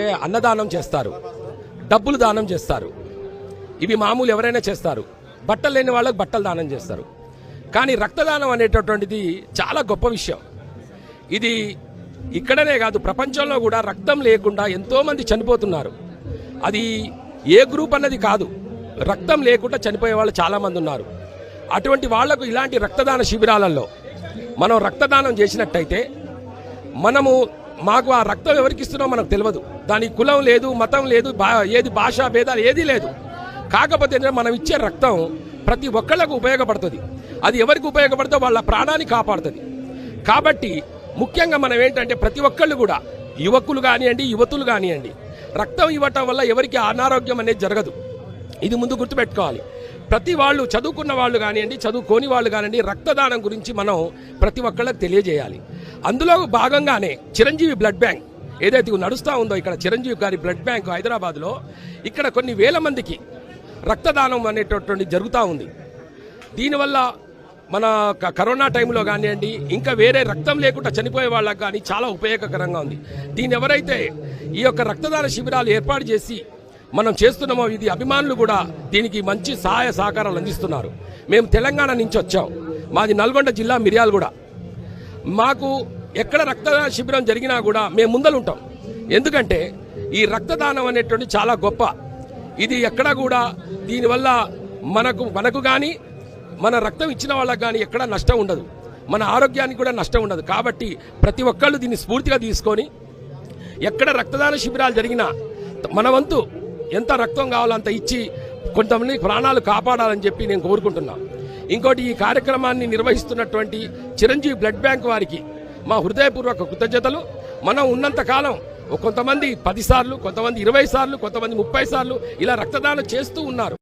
అన్నదానం చేస్తారు. డబ్బులు దానం చేస్తారు. ఇవి మామూలు ఎవరైనా చేస్తారు. బట్టలు లేని వాళ్ళకి బట్టలు దానం చేస్తారు. కానీ రక్తదానం అనేటటువంటిది చాలా గొప్ప విషయం. ఇది ఇక్కడనే కాదు ప్రపంచంలో కూడా రక్తం లేకుండా ఎంతోమంది చనిపోతున్నారు. అది ఏ గ్రూప్ అన్నది కాదు. రక్తం లేకుండా చనిపోయే వాళ్ళు చాలామంది ఉన్నారు. అటువంటి వాళ్ళకు ఇలాంటి రక్తదాన శిబిరాలలో మనం రక్తదానం చేసినట్టయితే మనము మాకు ఆ రక్తం ఎవరికి ఇస్తున్నామో మనకు తెలియదు. దానికి కులం లేదు మతం లేదు ఏది భాష భేదాలు ఏదీ లేదు. కాకపోతే ఏంటంటే మనం ఇచ్చే రక్తం ప్రతి ఒక్కళ్ళకు ఉపయోగపడుతుంది. అది ఎవరికి ఉపయోగపడితే వాళ్ళ ప్రాణాన్ని కాపాడుతుంది. కాబట్టి ముఖ్యంగా మనం ఏంటంటే ప్రతి ఒక్కళ్ళు కూడా యువకులు కానివ్వండి యువతులు కానివ్వండి రక్తం ఇవ్వటం వల్ల ఎవరికి అనారోగ్యం అనేది జరగదు. ఇది ముందు గుర్తుపెట్టుకోవాలి. ప్రతి వాళ్ళు చదువుకున్న వాళ్ళు కానివ్వండి చదువుకోని వాళ్ళు కానివ్వండి రక్తదానం గురించి మనం ప్రతి ఒక్కళ్ళకి తెలియజేయాలి. అందులో భాగంగానే చిరంజీవి బ్లడ్ బ్యాంక్ ఏదైతే నడుస్తూ ఉందో ఇక్కడ చిరంజీవి గారి బ్లడ్ బ్యాంక్ హైదరాబాద్లో ఇక్కడ కొన్ని వేల మందికి రక్తదానం అనేటటువంటి జరుగుతూ ఉంది. దీనివల్ల మన కరోనా టైంలో కానివ్వండి ఇంకా వేరే రక్తం లేకుండా చనిపోయే వాళ్ళకి కానీ చాలా ఉపయోగకరంగా ఉంది. దీన్ని ఎవరైతే ఈ యొక్క రక్తదాన శిబిరాలు ఏర్పాటు చేసి మనం చేస్తున్నామో ఇది అభిమానులు కూడా దీనికి మంచి సహాయ సహకారాలు అందిస్తున్నారు. మేము తెలంగాణ నుంచి వచ్చాం. మాది నల్గొండ జిల్లా మిర్యాలగూడ. మాకు ఎక్కడ రక్తదాన శిబిరం జరిగినా కూడా మేము ముందలుంటాం. ఎందుకంటే ఈ రక్తదానం అనేటువంటి చాలా గొప్ప. ఇది ఎక్కడ కూడా దీనివల్ల మనకు మనకు కానీ మన రక్తం ఇచ్చిన వాళ్ళకి కానీ ఎక్కడ నష్టం ఉండదు. మన ఆరోగ్యానికి కూడా నష్టం ఉండదు. కాబట్టి ప్రతి ఒక్కళ్ళు దీన్ని స్ఫూర్తిగా తీసుకొని ఎక్కడ రక్తదాన శిబిరాలు జరిగినా మన వంతు ఎంత రక్తం కావాలో అంత ఇచ్చి కొంతమంది ప్రాణాలు కాపాడాలని చెప్పి నేను కోరుకుంటున్నా. ఇంకోటి ఈ కార్యక్రమాన్ని నిర్వహిస్తున్నటువంటి చిరంజీవి బ్లడ్ బ్యాంక్ వారికి మా హృదయపూర్వక కృతజ్ఞతలు. మనం ఉన్నంత కాలం కొంతమంది పది సార్లు కొంతమంది ఇరవై సార్లు కొంతమంది ముప్పై సార్లు ఇలా రక్తదానం చేస్తూ ఉన్నారు.